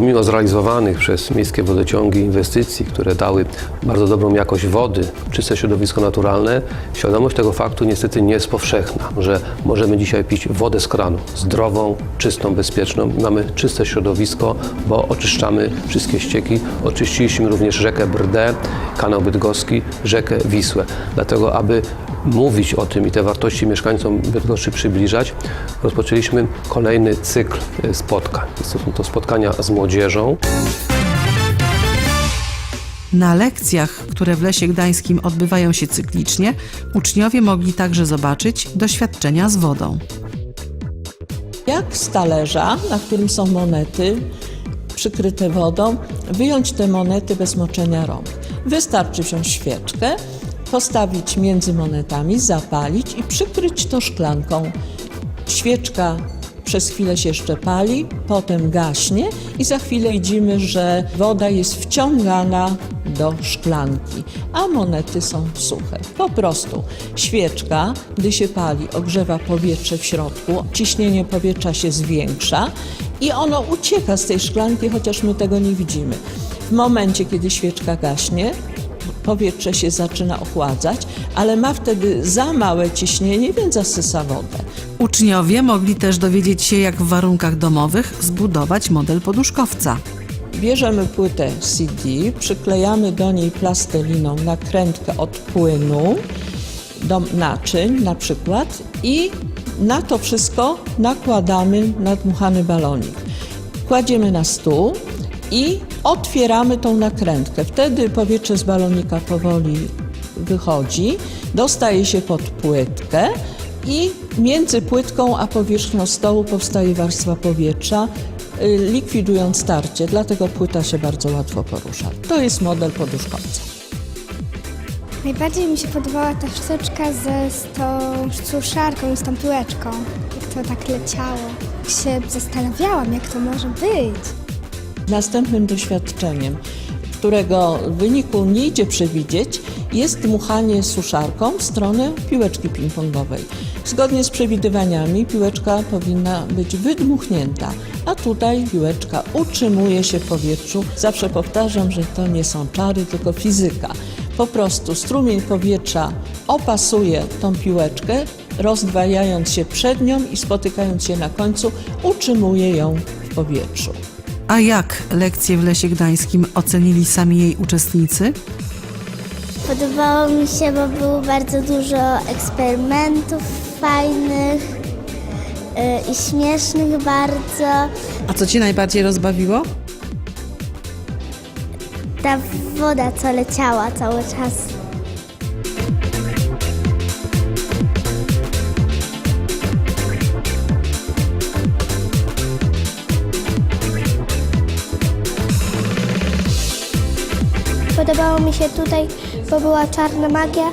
Pomimo zrealizowanych przez miejskie wodociągi inwestycji, które dały bardzo dobrą jakość wody, czyste środowisko naturalne, świadomość tego faktu niestety nie jest powszechna, że możemy dzisiaj pić wodę z kranu, zdrową, czystą, bezpieczną mamy czyste środowisko, bo oczyszczamy wszystkie ścieki. Oczyściliśmy również rzekę Brdę, kanał Bydgoski, rzekę Wisłę. Dlatego, aby mówić o tym i te wartości mieszkańcom Bydgoszczy przybliżać, rozpoczęliśmy kolejny cykl e, spotkań. Są to spotkania z młodzieżą. Na lekcjach, które w Lesie Gdańskim odbywają się cyklicznie, uczniowie mogli także zobaczyć doświadczenia z wodą. Jak z talerza, na którym są monety przykryte wodą, wyjąć te monety bez moczenia rąk. Wystarczy wziąć świeczkę, postawić między monetami, zapalić i przykryć to szklanką. Świeczka przez chwilę się jeszcze pali, potem gaśnie i za chwilę widzimy, że woda jest wciągana do szklanki, a monety są suche. Po prostu świeczka, gdy się pali, ogrzewa powietrze w środku, ciśnienie powietrza się zwiększa i ono ucieka z tej szklanki, chociaż my tego nie widzimy. W momencie, kiedy świeczka gaśnie, powietrze się zaczyna ochładzać, ale ma wtedy za małe ciśnienie, więc zasysa wodę. Uczniowie mogli też dowiedzieć się, jak w warunkach domowych zbudować model poduszkowca. Bierzemy płytę CD, przyklejamy do niej plasteliną nakrętkę od płynu do naczyń na przykład i na to wszystko nakładamy nadmuchany balonik. Kładziemy na stół i otwieramy tą nakrętkę. Wtedy powietrze z balonika powoli wychodzi, dostaje się pod płytkę i między płytką a powierzchnią stołu powstaje warstwa powietrza, y, likwidując starcie, dlatego płyta się bardzo łatwo porusza. To jest model poduszkowca. Najbardziej mi się podobała ta sztuczka ze, z tą suszarką i z tą piłeczką, jak to tak leciało. Się zastanawiałam, jak to może być. Następnym doświadczeniem, którego wyniku nie idzie przewidzieć, jest dmuchanie suszarką w stronę piłeczki ping-pongowej. Zgodnie z przewidywaniami piłeczka powinna być wydmuchnięta, a tutaj piłeczka utrzymuje się w powietrzu. Zawsze powtarzam, że to nie są czary, tylko fizyka. Po prostu strumień powietrza opasuje tą piłeczkę, rozdwajając się przed nią i spotykając się na końcu, utrzymuje ją w powietrzu. A jak lekcje w Lesie Gdańskim ocenili sami jej uczestnicy? Podobało mi się, bo było bardzo dużo eksperymentów fajnych y, i śmiesznych bardzo. A co Cię najbardziej rozbawiło? Ta woda, co leciała cały czas. Podobało mi się tutaj, bo była czarna magia,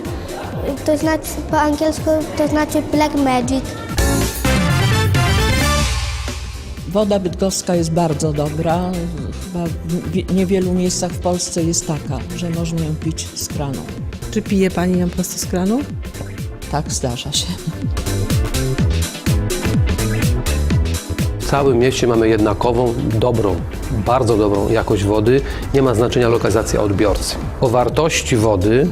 to znaczy po angielsku to znaczy black magic. Woda bydgoska jest bardzo dobra. Chyba w wie- niewielu miejscach w Polsce jest taka, że można ją pić z kranu. Czy pije Pani ją prosto z kranu? Tak zdarza się. W całym mieście mamy jednakową, dobrą, bardzo dobrą jakość wody. Nie ma znaczenia lokalizacja odbiorcy. O wartości wody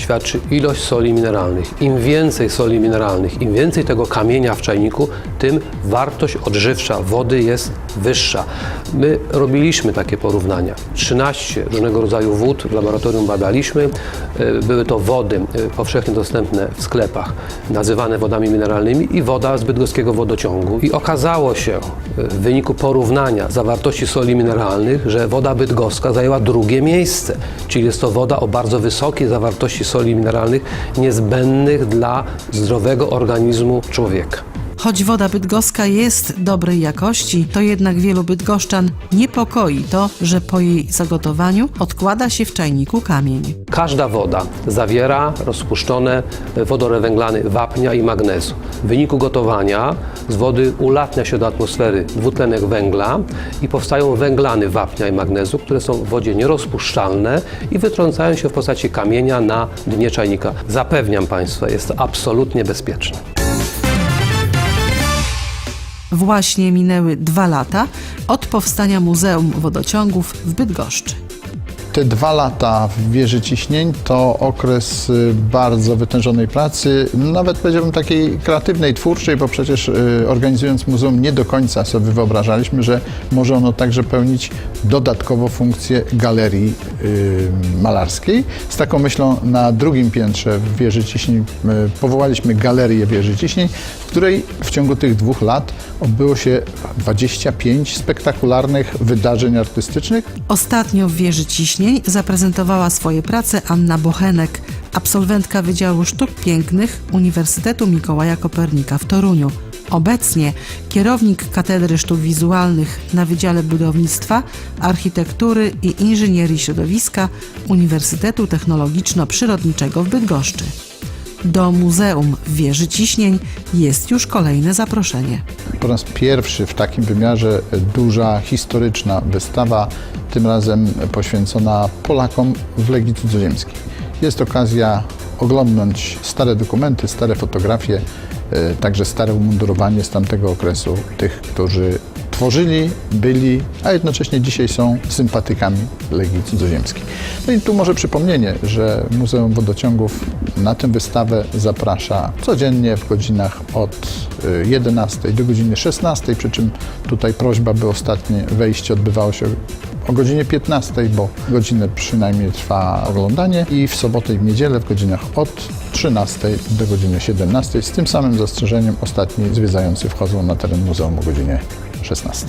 świadczy ilość soli mineralnych. Im więcej soli mineralnych, im więcej tego kamienia w czajniku, tym wartość odżywcza wody jest wyższa. My robiliśmy takie porównania. 13 różnego rodzaju wód w laboratorium badaliśmy. E, Były to wody e, powszechnie dostępne w sklepach, nazywane wodami mineralnymi i woda z bydgoskiego wodociągu. I okazało się e, w wyniku porównania zawartości soli mineralnych, że woda bydgoska zajęła drugie miejsce, czyli jest to woda o bardzo wysokiej zawartości soli mineralnych niezbędnych dla zdrowego organizmu człowieka. Choć woda bydgoska jest dobrej jakości, to jednak wielu bydgoszczan niepokoi to, że po jej zagotowaniu odkłada się w czajniku kamień. Każda woda zawiera rozpuszczone wodory węglany wapnia i magnezu. W wyniku gotowania z wody ulatnia się do atmosfery dwutlenek węgla i powstają węglany wapnia i magnezu, które są w wodzie nierozpuszczalne i wytrącają się w postaci kamienia na dnie czajnika. Zapewniam Państwa, jest absolutnie bezpieczne. Właśnie minęły dwa lata od powstania Muzeum Wodociągów w Bydgoszczy. Te dwa lata w wieży ciśnień to okres y, bardzo wytężonej pracy, nawet powiedziałbym takiej kreatywnej, twórczej, bo przecież y, organizując muzeum nie do końca sobie wyobrażaliśmy, że może ono także pełnić dodatkowo funkcję galerii y, malarskiej. Z taką myślą na drugim piętrze w wieży ciśnień powołaliśmy galerię wieży ciśnień, w której w ciągu tych dwóch lat odbyło się 25 spektakularnych wydarzeń artystycznych, Ostatnio w wieży ciśnień zaprezentowała swoje prace Anna Bochenek, absolwentka Wydziału Sztuk Pięknych Uniwersytetu Mikołaja Kopernika w Toruniu. Obecnie kierownik Katedry Sztuk Wizualnych na Wydziale Budownictwa, Architektury i Inżynierii Środowiska Uniwersytetu Technologiczno-Przyrodniczego w Bydgoszczy. Do Muzeum Wieży Ciśnień jest już kolejne zaproszenie. Po raz pierwszy w takim wymiarze duża, historyczna wystawa, tym razem poświęcona Polakom w Legii Cudzoziemskiej. Jest okazja oglądnąć stare dokumenty, stare fotografie, e, także stare umundurowanie z tamtego okresu tych, którzy tworzyli, byli, a jednocześnie dzisiaj są sympatykami Legii Cudzoziemskiej. No i tu może przypomnienie, że Muzeum Wodociągów na tę wystawę zaprasza codziennie w godzinach od y, 11 do godziny 16, przy czym tutaj prośba, by ostatnie wejście odbywało się o godzinie 15, bo godzinę przynajmniej trwa oglądanie i w sobotę i w niedzielę w godzinach od 13 do godziny 17. Z tym samym zastrzeżeniem ostatni zwiedzający wchodzą na teren muzeum o godzinie 16.